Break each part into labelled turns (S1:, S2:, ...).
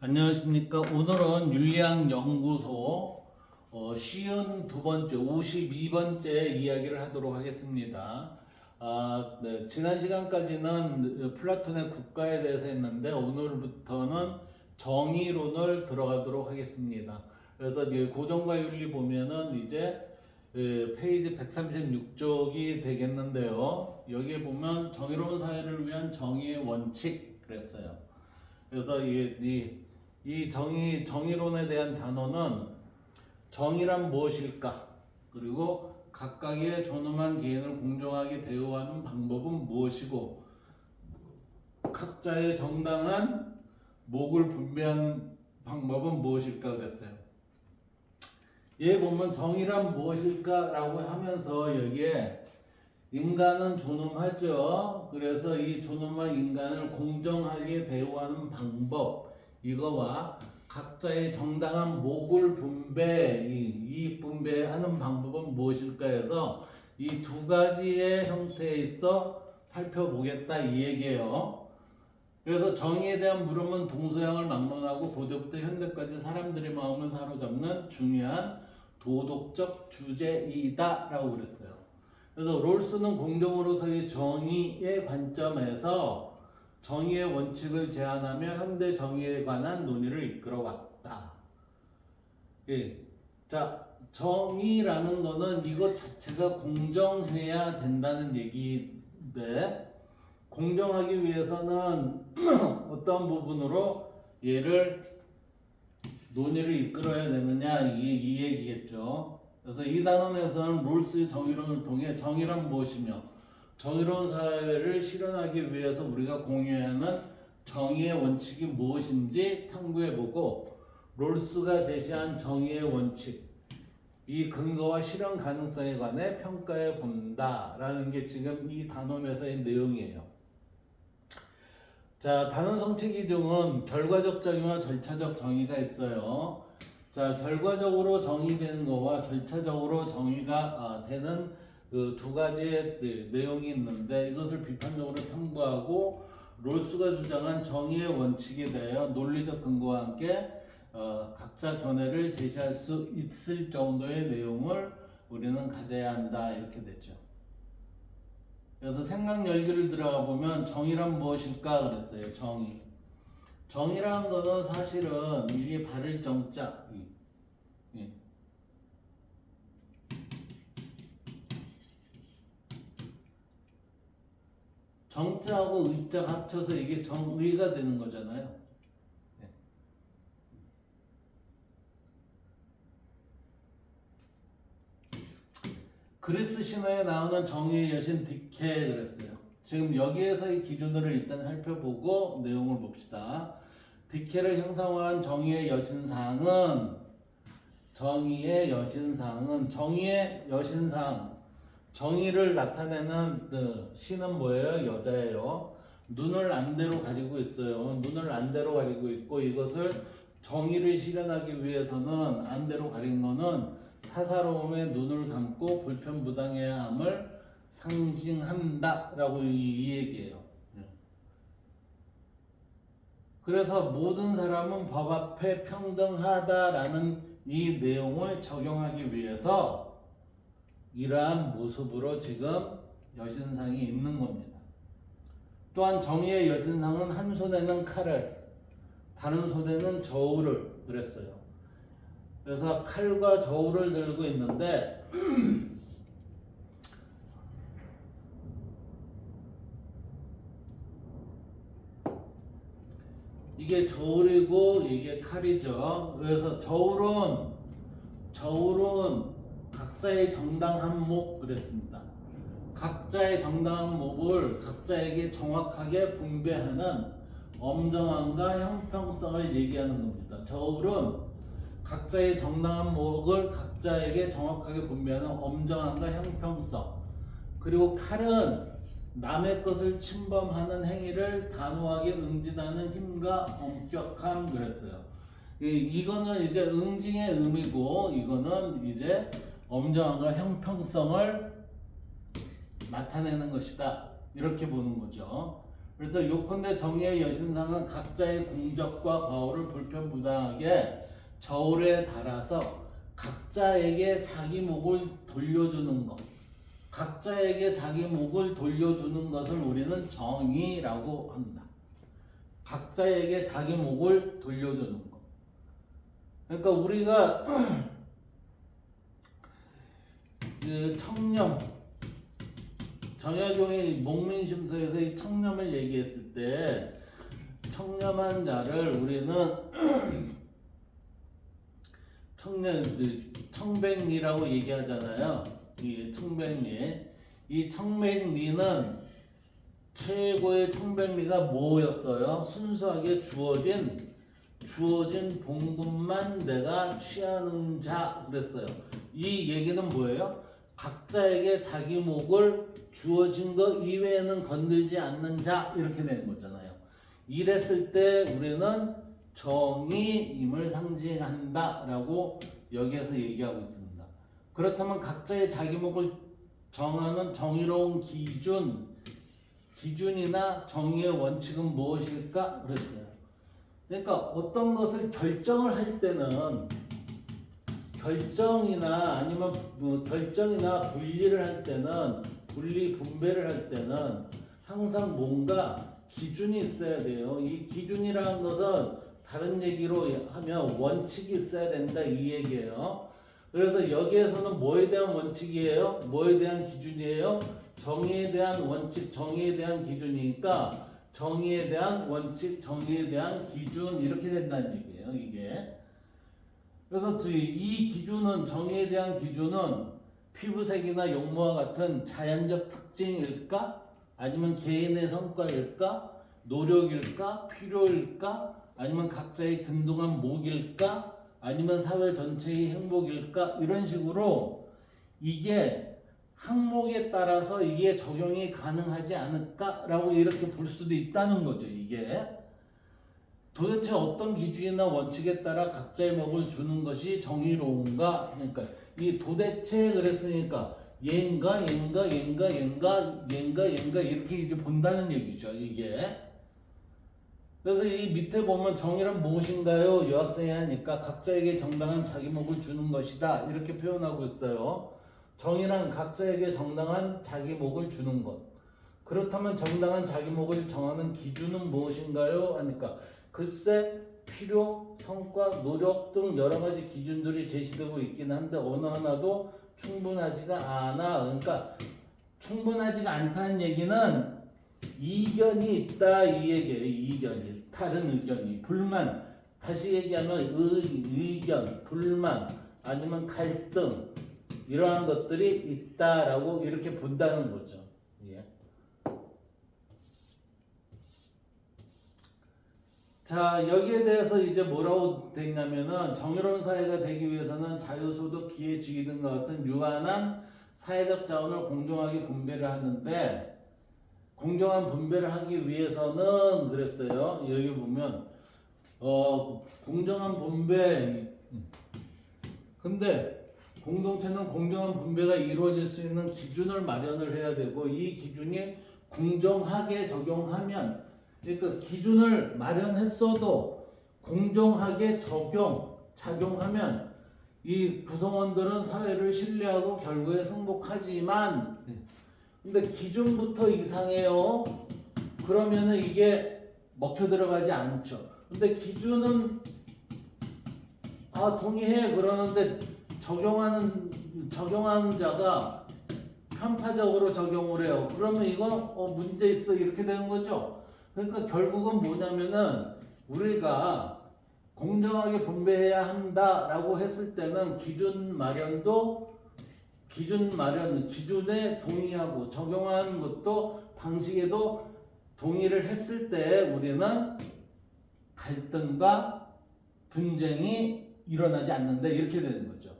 S1: 안녕하십니까. 오늘은 윤리학 연구소 어, 쉬운 두 번째, 52번째 이야기를 하도록 하겠습니다. 아, 네. 지난 시간까지는 플라톤의 국가에 대해서 했는데 오늘부터는 정의론을 들어가도록 하겠습니다. 그래서 고정과 윤리 보면은 이제 예, 페이지 136쪽이 되겠는데요. 여기에 보면 정의로운 사회를 위한 정의의 원칙 그랬어요. 그래서 이, 이, 이 정의, 정의론에 대한 단어는 정의란 무엇일까? 그리고 각각의 존엄한 개인을 공정하게 대우하는 방법은 무엇이고 각자의 정당한 목을 분배한 방법은 무엇일까 그랬어요. 얘 보면 정의란 무엇일까라고 하면서 여기에 인간은 존엄하죠. 그래서 이 존엄한 인간을 공정하게 대우하는 방법 이거와 각자의 정당한 목을 분배, 이 이익 분배하는 방법은 무엇일까 해서 이 두 가지의 형태에 있어 살펴보겠다 이 얘기예요. 그래서 정의에 대한 물음은 동서양을 막론하고 고대부터 현대까지 사람들의 마음을 사로잡는 중요한 도덕적 주제이다라고 그랬어요. 그래서 롤스는 공정으로서의 정의의 관점에서 정의의 원칙을 제안하며 현대 정의에 관한 논의를 이끌어왔다. 예. 자, 정의라는 거는 이것 자체가 공정해야 된다는 얘기인데, 공정하기 위해서는 어떤 부분으로 얘를 논의를 이끌어야 되느냐 이, 이 얘기겠죠. 그래서 이 단원에서는 롤스의 정의론을 통해 정의란 무엇이며 정의로운 사회를 실현하기 위해서 우리가 공유하는 정의의 원칙이 무엇인지 탐구해보고 롤스가 제시한 정의의 원칙 이 근거와 실현 가능성에 관해 평가해 본다라는 게 지금 이 단원에서의 내용이에요. 자, 단원 성취 기준은 결과적 정의와 절차적 정의가 있어요. 자, 결과적으로 정의되는 거와 절차적으로 정의가 아, 되는 그 두 가지의 네, 내용이 있는데 이것을 비판적으로 탐구하고 롤스가 주장한 정의의 원칙에 대하여 논리적 근거와 함께 어, 각자 견해를 제시할 수 있을 정도의 내용을 우리는 가져야 한다 이렇게 됐죠. 그래서 생각 열기를 들어가 보면 정의란 무엇일까 그랬어요. 정의. 정의라는 거는 사실은 이게 바를 정자. 이. 예. 정자하고 의자가 합쳐서 이게 정의가 되는 거잖아요. 예. 그리스 신화에 나오는 정의의 여신 디케 그랬어요. 지금 여기에서의 기준으로 일단 살펴보고 내용을 봅시다. 디케를 형성한 정의의 여신상은 정의의 여신상은 정의의 여신상 정의를 나타내는 그 신은 뭐예요? 여자예요. 눈을 안대로 가리고 있어요. 눈을 안대로 가리고 있고 이것을 정의를 실현하기 위해서는 안대로 가린 거는 사사로움에 눈을 감고 불편부당해야 함을 상징한다라고 이, 이 얘기예요. 예. 그래서 모든 사람은 법 앞에 평등하다라는 이 내용을 적용하기 위해서 이러한 모습으로 지금 여신상이 있는 겁니다. 또한 정의의 여신상은 한 손에는 칼을 다른 손에는 저울을 그랬어요. 그래서 칼과 저울을 들고 있는데 이게 저울이고 이게 칼이죠. 그래서 저울은 저울은 각자의 정당한 목 그랬습니다. 각자의 정당한 목을 각자에게 정확하게 분배하는 엄정함과 형평성을 얘기하는 겁니다. 저울은 각자의 정당한 목을 각자에게 정확하게 분배하는 엄정함과 형평성. 그리고 칼은 남의 것을 침범하는 행위를 단호하게 응진하는 힘과 엄격함 그랬어요. 이- 이거는 이제 응징의 의미고 이거는 이제 엄정함과 형평성을 나타내는 것이다. 이렇게 보는 거죠. 그래서 요컨대 정의의 여신상은 각자의 공적과 과오를 불편부당하게 저울에 달아서 각자에게 자기 목을 돌려주는 것. 각자에게 자기 목을 돌려주는 것을 우리는 정의라고 한다. 각자에게 자기 목을 돌려주는 것. 그러니까 우리가 그 청렴 정약용이 목민심서에서 이 청렴을 얘기했을 때 청렴한 자를 우리는 청년 그 청백리라고 얘기하잖아요. 이 청백리 이 청백리는 최고의 청백리가 뭐였어요? 순수하게 주어진 주어진 봉급만 내가 취하는 자 그랬어요. 이 얘기는 뭐예요? 각자에게 자기 목을 주어진 것 이외에는 건들지 않는 자 이렇게 되는 거잖아요. 이랬을 때 우리는 정의임을 상징한다라고 여기에서 얘기하고 있습니다. 그렇다면 각자의 자기 목을 정하는 정의로운 기준, 기준이나 정의의 원칙은 무엇일까? 그랬어요. 그러니까 어떤 것을 결정을 할 때는 결정이나 아니면 뭐 결정이나 분리를 할 때는 분리 분배를 할 때는 항상 뭔가 기준이 있어야 돼요. 이 기준이라는 것은 다른 얘기로 하면 원칙이 있어야 된다 이 얘기예요. 그래서 여기에서는 뭐에 대한 원칙이에요? 뭐에 대한 기준이에요? 정의에 대한 원칙, 정의에 대한 기준이니까 정의에 대한 원칙, 정의에 대한 기준 이렇게 된다는 얘기예요. 이게. 그래서 이- 이 기준은 정의에 대한 기준은 피부색이나 용모와 같은 자연적 특징일까? 아니면 개인의 성과일까? 노력일까? 필요일까? 아니면 각자의 근동한 목일까? 아니면 사회 전체의 행복일까? 이런 식으로 이게 항목에 따라서 이게 적용이 가능하지 않을까라고 이렇게 볼 수도 있다는 거죠. 이게 도대체 어떤 기준이나 원칙에 따라 각자의 목을 주는 것이 정의로운가? 그러니까 이 도대체 그랬으니까 얘인가 얘인가 얘인가 얘인가 얘인가 얘인가 이렇게 이제 본다는 얘기죠. 이게 그래서 이 밑에 보면 정의란 무엇인가요? 여학생이 하니까 각자에게 정당한 자기 목을 주는 것이다 이렇게 표현하고 있어요. 정의란 각자에게 정당한 자기 목을 주는 것. 그렇다면 정당한 자기 목을 정하는 기준은 무엇인가요? 하니까 글쎄 필요, 성과, 노력 등 여러 가지 기준들이 제시되고 있긴 한데 어느 하나도 충분하지가 않아. 그러니까 충분하지가 않다는 얘기는 이견이 있다 이 얘기예요. 이견이 다른 의견이 불만 다시 얘기하면 의, 의견, 불만 아니면 갈등 이러한 것들이 있다라고 이렇게 본다는 거죠. 예. 자 여기에 대해서 이제 뭐라고 되냐면은 정의로운 사회가 되기 위해서는 자유소득, 기회주의 등과 같은 유한한 사회적 자원을 공정하게 분배를 하는데 공정한 분배를 하기 위해서는 그랬어요. 여기 보면 어 공정한 분배 근데 공동체는 공정한 분배가 이루어질 수 있는 기준을 마련을 해야 되고 이 기준이 공정하게 적용하면 그러니까 기준을 마련했어도 공정하게 적용 작용하면 이 구성원들은 사회를 신뢰하고 결국에 승복하지만 근데 기준부터 이상해요. 그러면은 이게 먹혀 들어가지 않죠. 근데 기준은 아 동의해 그러는데 적용하는 적용하는 자가 편파적으로 적용을 해요. 그러면 이건 어 문제 있어 이렇게 되는 거죠. 그러니까 결국은 뭐냐면은 우리가 공정하게 분배해야 한다라고 했을 때는 기준 마련도 기준 마련 기준에 동의하고 적용하는 것도 방식에도 동의를 했을 때 우리는 갈등과 분쟁이 일어나지 않는다 이렇게 되는 거죠.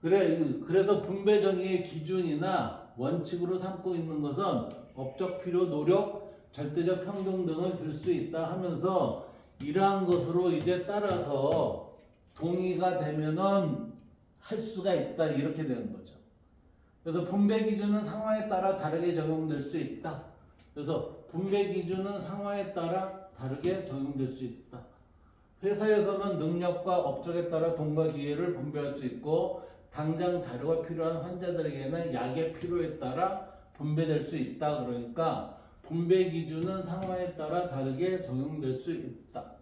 S1: 그래 그래서 분배 정의의 기준이나 원칙으로 삼고 있는 것은 법적 필요, 노력, 절대적 평등 등을 들 수 있다 하면서 이러한 것으로 이제 따라서 동의가 되면은 할 수가 있다 이렇게 되는 거죠. 그래서 분배 기준은 상황에 따라 다르게 적용될 수 있다. 그래서 분배 기준은 상황에 따라 다르게 적용될 수 있다. 회사에서는 능력과 업적에 따라 돈과 기회를 분배할 수 있고 당장 자료가 필요한 환자들에게는 약의 필요에 따라 분배될 수 있다. 그러니까 분배 기준은 상황에 따라 다르게 적용될 수 있다.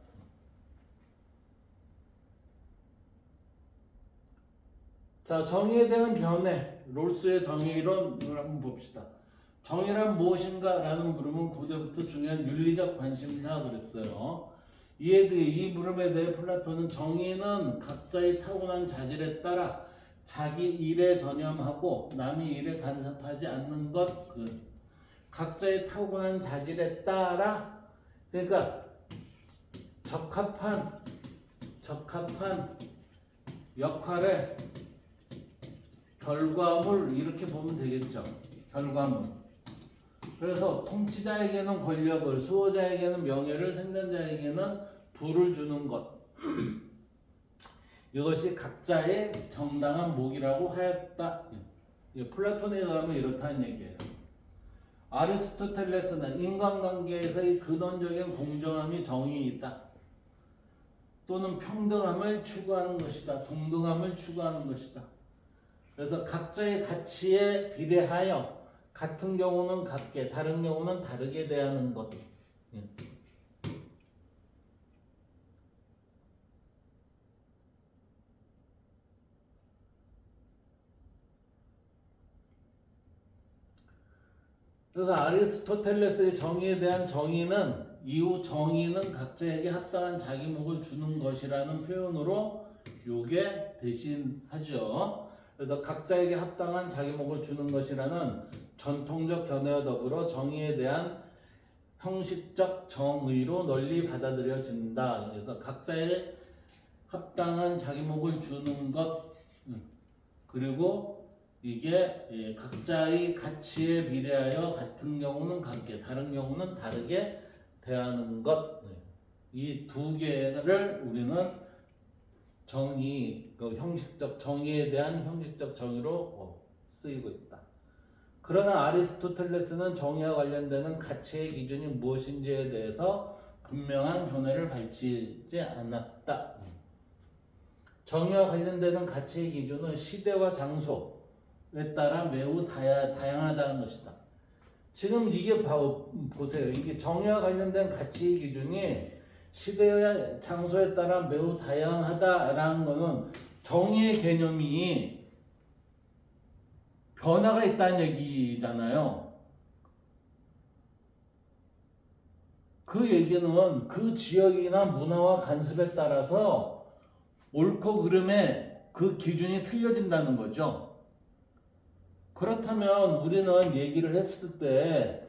S1: 자, 정의에 대한 변해. 롤스의 정의 이론을 한번 봅시다. 정의란 무엇인가? 라는 물음은 고대부터 중요한 윤리적 관심사 그랬어요. 이에 대해 이 물음에 대해 플라톤은 정의는 각자의 타고난 자질에 따라 자기 일에 전념하고 남의 일에 간섭하지 않는 것. 그 각자의 타고난 자질에 따라 그러니까 적합한 적합한 역할에 결과물 이렇게 보면 되겠죠. 결과물. 그래서 통치자에게는 권력을, 수호자에게는 명예를, 생존자에게는 부를 주는 것. 이것이 각자의 정당한 목이라고 하였다. 예, 플라톤에 의하면 이렇다는 얘기예요. 아리스토텔레스는 인간관계에서의 근원적인 공정함이 정의이다. 또는 평등함을 추구하는 것이다. 동등함을 추구하는 것이다. 그래서 각자의 가치에 비례하여 같은 경우는 같게, 다른 경우는 다르게 대하는 것. 그래서 아리스토텔레스의 정의에 대한 정의는 이후 정의는 각자에게 합당한 자기 목을 주는 것이라는 표현으로 요게 대신하죠. 그래서 각자에게 합당한 자기 목을 주는 것이라는 전통적 견해와 더불어 정의에 대한 형식적 정의로 널리 받아들여진다. 그래서 각자의 합당한 자기 목을 주는 것 음, 그리고 이게 예, 각자의 가치에 비례하여 같은 경우는 같게 다른 경우는 다르게 대하는 것. 이 두 개를 우리는 정의, 그 형식적 정의에 대한 형식적 정의로 어, 쓰이고 있다. 그러나 아리스토텔레스는 정의와 관련되는 가치의 기준이 무엇인지에 대해서 분명한 견해를 밝히지 않았다. 정의와 관련되는 가치의 기준은 시대와 장소에 따라 매우 다야, 다양하다는 것이다. 지금 이게 봐, 보세요. 이게 정의와 관련된 가치의 기준이 시대와 장소에 따라 매우 다양하다라는 것은 정의의 개념이 변화가 있다는 얘기잖아요. 그 얘기는 그 지역이나 문화와 간섭에 따라서 옳고 그름의 그 기준이 틀려진다는 거죠. 그렇다면 우리는 얘기를 했을 때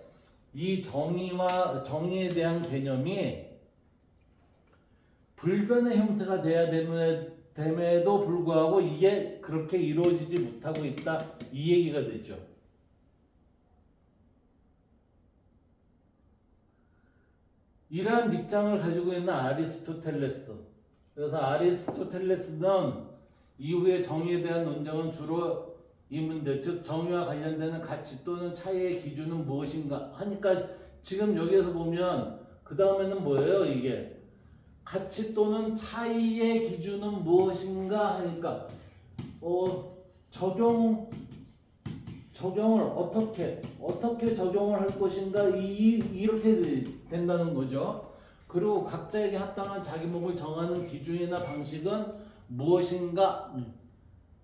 S1: 이 정의와 정의에 대한 개념이 불변의 형태가 돼야 됨에, 됨에도 불구하고 이게 그렇게 이루어지지 못하고 있다 이 얘기가 되죠. 이러한 입장을 가지고 있는 아리스토텔레스. 그래서 아리스토텔레스는 이후에 정의에 대한 논쟁은 주로 이 문제, 즉 정의와 관련되는 가치 또는 차이의 기준은 무엇인가 하니까 지금 여기에서 보면 그 다음에는 뭐예요 이게 가치 또는 차이의 기준은 무엇인가 하니까 어, 적용 적용을 어떻게 어떻게 적용을 할 것인가 이, 이렇게 된다는 거죠. 그리고 각자에게 합당한 자기 목을 정하는 기준이나 방식은 무엇인가? 음.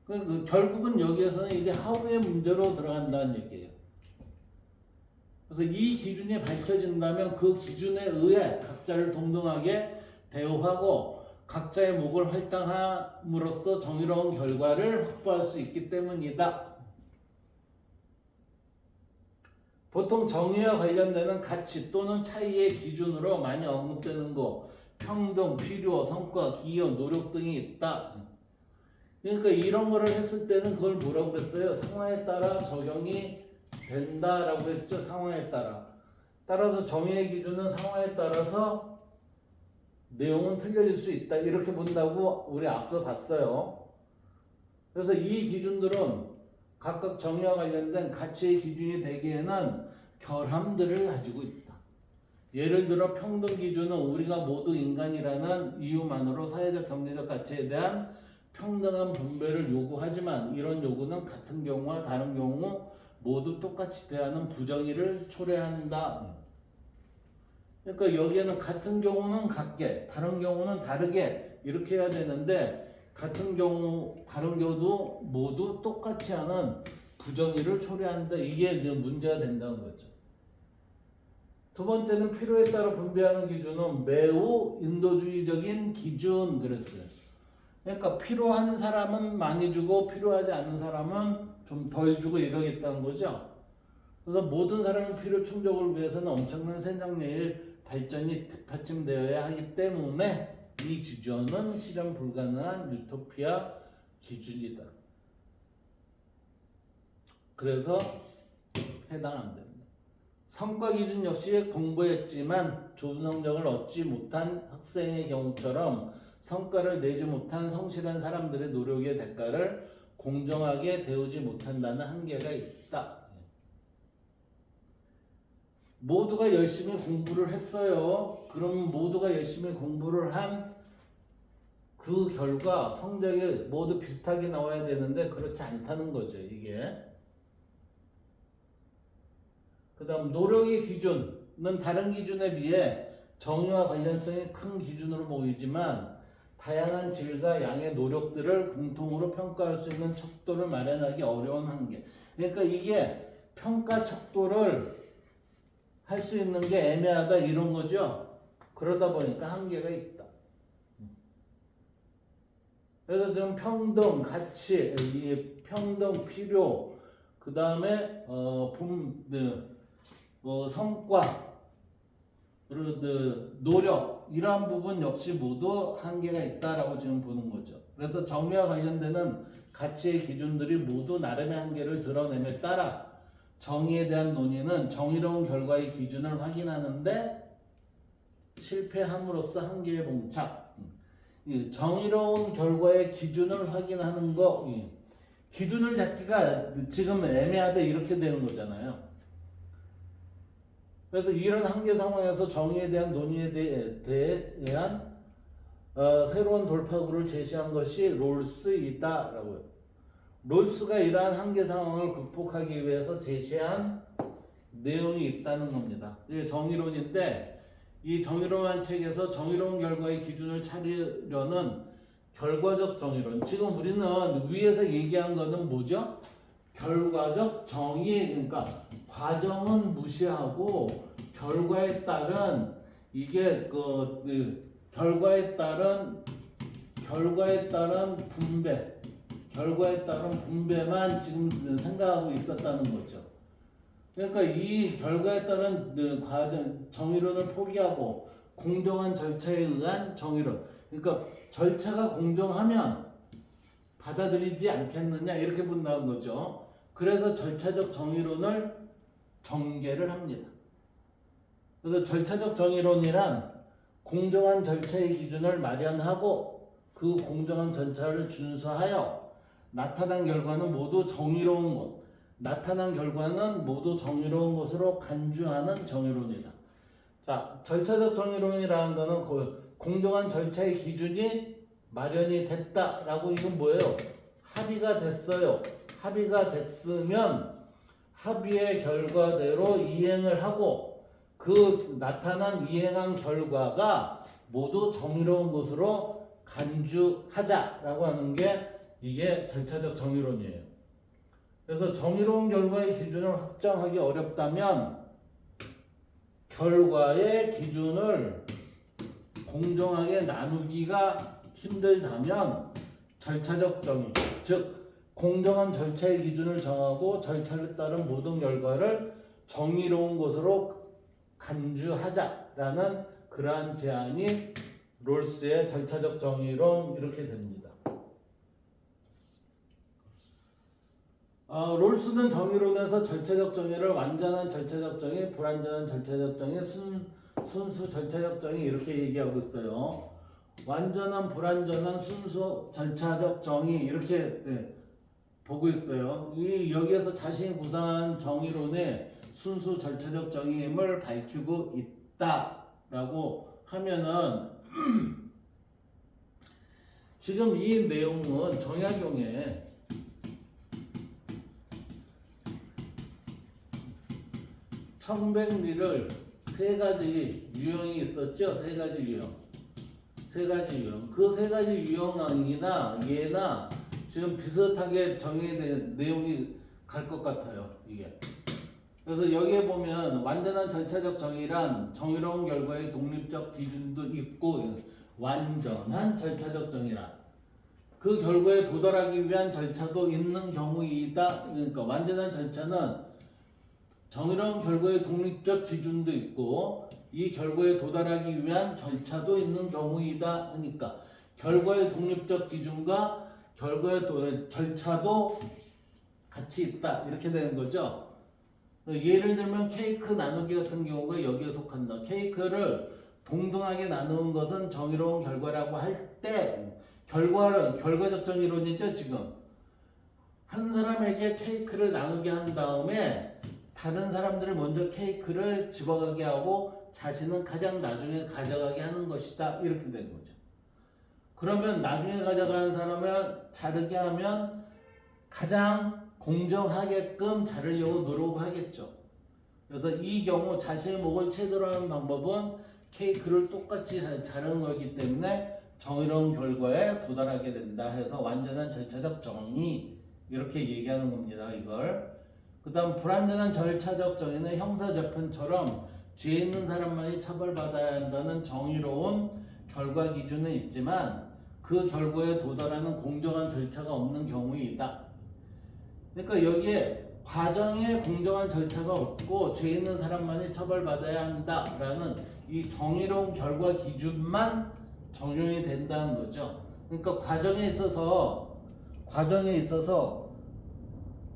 S1: 그, 그 결국은 여기에서는 이제 하우의 문제로 들어간다는 얘기예요. 그래서 이 기준이 밝혀진다면 그 기준에 의해 각자를 동등하게 대우하고 각자의 목을 할당함으로써 정의로운 결과를 확보할 수 있기 때문이다. 보통 정의와 관련되는 가치 또는 차이의 기준으로 많이 언급되는 거 평등, 필요, 성과, 기여, 노력 등이 있다. 그러니까 이런 거를 했을 때는 그걸 뭐라고 그랬어요? 상황에 따라 적용이 된다라고 했죠. 상황에 따라. 따라서 정의의 기준은 상황에 따라서 내용은 틀려질 수 있다. 이렇게 본다고 우리 앞서 봤어요. 그래서 이 기준들은 각각 정의와 관련된 가치의 기준이 되기에는 결함들을 가지고 있다. 예를 들어 평등 기준은 우리가 모두 인간이라는 이유만으로 사회적 경제적 가치에 대한 평등한 분배를 요구하지만 이런 요구는 같은 경우와 다른 경우 모두 똑같이 대하는 부정의를 초래한다. 그러니까 여기에는 같은 경우는 같게, 다른 경우는 다르게 이렇게 해야 되는데 같은 경우, 다른 경우도 모두 똑같이 하는 부정의를 초래한다. 이게 이제 문제가 된다는 거죠. 두 번째는 필요에 따라 분배하는 기준은 매우 인도주의적인 기준 그랬어요. 그러니까 필요한 사람은 많이 주고 필요하지 않은 사람은 좀 덜 주고 이러겠다는 거죠. 그래서 모든 사람의 필요 충족을 위해서는 엄청난 생산력의 발전이 뒷받침되어야 하기 때문에 이 기준은 실현 불가능한 유토피아 기준이다. 그래서 해당 안 됩니다. 성과 기준 역시 공부했지만 좋은 성적을 얻지 못한 학생의 경우처럼 성과를 내지 못한 성실한 사람들의 노력의 대가를 공정하게 대우지 못한다는 한계가 있다. 모두가 열심히 공부를 했어요. 그럼 모두가 열심히 공부를 한 그 결과 성적이 모두 비슷하게 나와야 되는데 그렇지 않다는 거죠, 이게. 그 다음 노력의 기준은 다른 기준에 비해 정의와 관련성이 큰 기준으로 보이지만 다양한 질과 양의 노력들을 공통으로 평가할 수 있는 척도를 마련하기 어려운 한계. 그러니까 이게 평가 척도를 할 수 있는 게 애매하다 이런 거죠. 그러다 보니까 한계가 있다. 그래서 지금 평등, 가치, 이 평등, 필요, 그 다음에 어, 분, 그, 뭐 성과, 그리고 그 노력 이러한 부분 역시 모두 한계가 있다라고 지금 보는 거죠. 그래서 정의와 관련되는 가치의 기준들이 모두 나름의 한계를 드러냄에 따라 정의에 대한 논의는 정의로운 결과의 기준을 확인하는데 실패함으로써 한계에 봉착. 이 정의로운 결과의 기준을 확인하는 거, 이 기준을 잡기가 지금 애매하다 이렇게 되는 거잖아요. 그래서 이런 한계 상황에서 정의에 대한 논의에 대해, 대한 어, 새로운 돌파구를 제시한 것이 롤스이다라고요. 롤스가 이러한 한계 상황을 극복하기 위해서 제시한 내용이 있다는 겁니다. 이게 정의론인데 이 정의론한 책에서 정의로운 결과의 기준을 찾으려는 결과적 정의론. 지금 우리는 위에서 얘기한 거는 뭐죠? 결과적 정의, 그러니까 과정은 무시하고 결과에 따른 이게 그, 그 결과에 따른 결과에 따른 분배, 결과에 따른 분배만 지금 생각하고 있었다는 거죠. 그러니까 이 결과에 따른 그 과정 정의론을 포기하고 공정한 절차에 의한 정의론. 그러니까 절차가 공정하면 받아들이지 않겠느냐 이렇게 본다는 거죠. 그래서 절차적 정의론을 전개를 합니다. 그래서 절차적 정의론이란 공정한 절차의 기준을 마련하고 그 공정한 절차를 준수하여 나타난 결과는 모두 정의로운 것, 나타난 결과는 모두 정의로운 것으로 간주하는 정의론이다. 자, 절차적 정의론이라는 것은 그 공정한 절차의 기준이 마련이 됐다라고 이건 뭐예요? 합의가 됐어요. 합의가 됐으면 합의의 결과대로 이행을 하고 그 나타난 이행한 결과가 모두 정의로운 것으로 간주하자라고 하는 게 이게 절차적 정의론이에요. 그래서 정의로운 결과의 기준을 확정하기 어렵다면 결과의 기준을 공정하게 나누기가 힘들다면 절차적 정의, 즉 공정한 절차의 기준을 정하고 절차를 따른 모든 결과를 정의로운 것으로 간주하자라는 그러한 제안이 롤스의 절차적 정의론 이렇게 됩니다. 어, 롤스는 정의론에서 절차적 정의를 완전한 절차적 정의, 불완전한 절차적 정의, 순, 순수 절차적 정의 이렇게 얘기하고 있어요. 완전한, 불완전한, 순수 절차적 정의 이렇게 네, 보고 있어요. 이 여기에서 자신이 구사한 정의론의 순수 절차적 정의임을 밝히고 있다라고 하면은 지금 이 내용은 정약용에 청백리를 세 가지 유형이 있었죠. 세 가지 유형. 세 가지 유형. 그 세 가지 유형이나 얘나 지금 비슷하게 정의된 내용이 갈 것 같아요. 이게. 그래서 여기에 보면 완전한 절차적 정의란 정의로운 결과의 독립적 기준도 있고 완전한 절차적 정의란 그 결과에 도달하기 위한 절차도 있는 경우이다. 그러니까 완전한 절차는 정의로운 결과의 독립적 기준도 있고 이 결과에 도달하기 위한 절차도 있는 경우이다 하니까 결과의 독립적 기준과 결과의 도- 절차도 같이 있다 이렇게 되는 거죠. 예를 들면 케이크 나누기 같은 경우가 여기에 속한다. 케이크를 동등하게 나누는 것은 정의로운 결과라고 할 때 결과를 결과적 정의론이죠 지금 한 사람에게 케이크를 나누게 한 다음에 다른 사람들을 먼저 케이크를 집어가게 하고 자신은 가장 나중에 가져가게 하는 것이다 이렇게 된 거죠. 그러면 나중에 가져가는 사람을 자르게 하면 가장 공정하게끔 자르려고 노력하겠죠. 그래서 이 경우 자신의 목을 제대로 하는 방법은 케이크를 똑같이 자르는 거기 때문에 정의로운 결과에 도달하게 된다 해서 완전한 절차적 정의 이렇게 얘기하는 겁니다. 이걸. 그 다음 불완전한 절차적 정의는 형사재판처럼 죄 있는 사람만이 처벌받아야 한다는 정의로운 결과 기준은 있지만 그 결과에 도달하는 공정한 절차가 없는 경우이다. 그러니까 여기에 과정에 공정한 절차가 없고 죄 있는 사람만이 처벌받아야 한다라는 이 정의로운 결과 기준만 적용이 된다는 거죠. 그러니까 과정에 있어서 과정에 있어서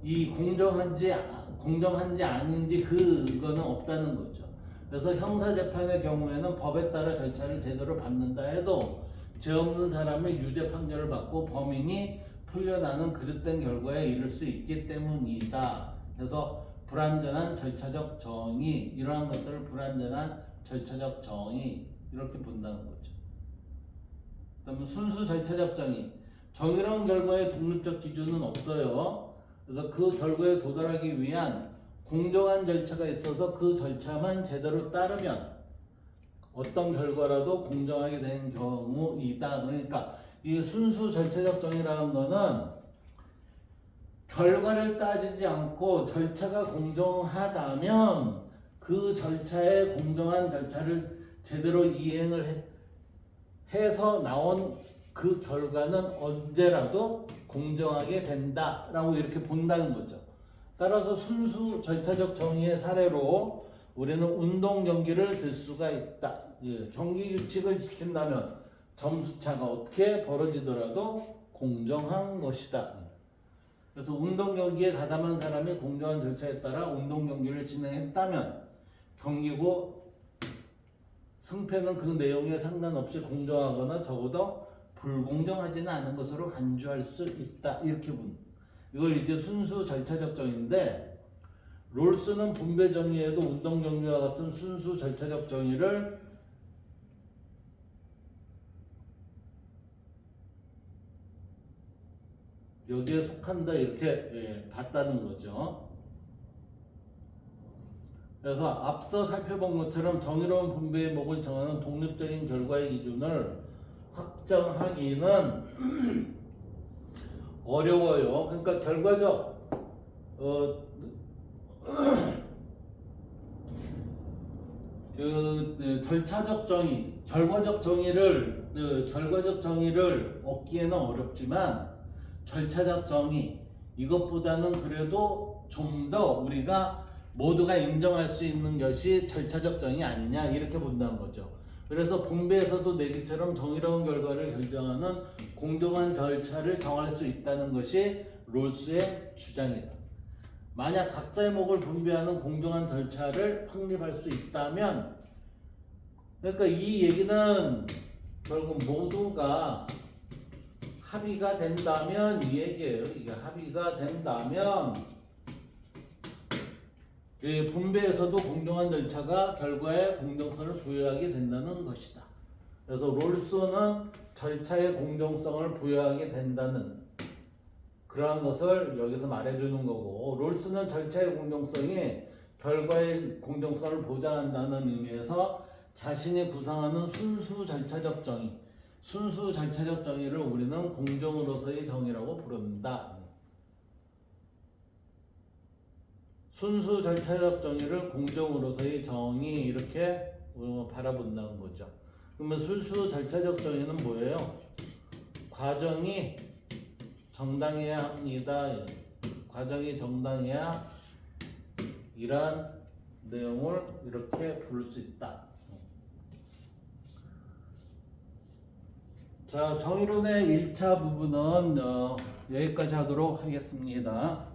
S1: 이 공정한지 공정한지 아닌지 그거는 없다는 거죠. 그래서 형사 재판의 경우에는 법에 따라 절차를 제대로 밟는다 해도 죄 없는 사람의 유죄 판결을 받고 범인이 풀려나는 그릇된 결과에 이를 수 있기 때문이다. 그래서 불완전한 절차적 정의 이러한 것들을 불완전한 절차적 정의 이렇게 본다는 거죠. 그다음에 순수 절차적 정의 정의로운 결과의 독립적 기준은 없어요. 그래서 그 결과에 도달하기 위한 공정한 절차가 있어서 그 절차만 제대로 따르면 어떤 결과라도 공정하게 되는 경우이다. 그러니까 이 순수 절차적 정의라는 거는 결과를 따지지 않고 절차가 공정하다면 그 절차의 공정한 절차를 제대로 이행을 해, 해서 나온 그 결과는 언제라도 공정하게 된다라고 이렇게 본다는 거죠. 따라서 순수 절차적 정의의 사례로 우리는 운동 경기를 들 수가 있다. 예, 경기 규칙을 지킨다면 점수 차가 어떻게 벌어지더라도 공정한 것이다. 그래서 운동 경기에 가담한 사람이 공정한 절차에 따라 운동 경기를 진행했다면 경기고 승패는 그 내용에 상관없이 공정하거나 적어도 불공정하지는 않은 것으로 간주할 수 있다. 이렇게 본. 이걸 이제 순수 절차적 정의인데 롤스는 분배 정의에도 운동 정의와 같은 순수 절차적 정의를 여기에 속한다 이렇게 예, 봤다는 거죠. 그래서 앞서 살펴본 것처럼 정의로운 분배의 목을 정하는 독립적인 결과의 기준을 확정하기는 어려워요. 그러니까 결과적 어, 그, 그 절차적 정의, 결과적 정의를 그 결과적 정의를 얻기에는 어렵지만 절차적 정의 이것보다는 그래도 좀 더 우리가 모두가 인정할 수 있는 것이 절차적 정의 아니냐 이렇게 본다는 거죠. 그래서 분배에서도 내기처럼 정의로운 결과를 결정하는 공정한 절차를 정할 수 있다는 것이 롤스의 주장이다. 만약 각자의 목을 분배하는 공정한 절차를 확립할 수 있다면 그러니까 이 얘기는 결국 모두가 합의가 된다면 이 얘기예요. 이게 합의가 된다면 이 분배에서도 공정한 절차가 결과에 공정성을 부여하게 된다는 것이다. 그래서 롤소는 절차의 공정성을 부여하게 된다는 그러한 것을 여기서 말해주는 거고 롤스는 절차의 공정성이 결과의 공정성을 보장한다는 의미에서 자신이 구상하는 순수 절차적 정의 순수 절차적 정의를 우리는 공정으로서의 정의라고 부른다. 순수 절차적 정의를 공정으로서의 정의 이렇게 바라본다는 거죠. 그러면 순수 절차적 정의는 뭐예요? 과정이 정당해야 합니다. 과정이 정당해야 이러한 내용을 이렇게 부를 수 있다. 자, 정의론의 1차 부분은 어, 여기까지 하도록 하겠습니다.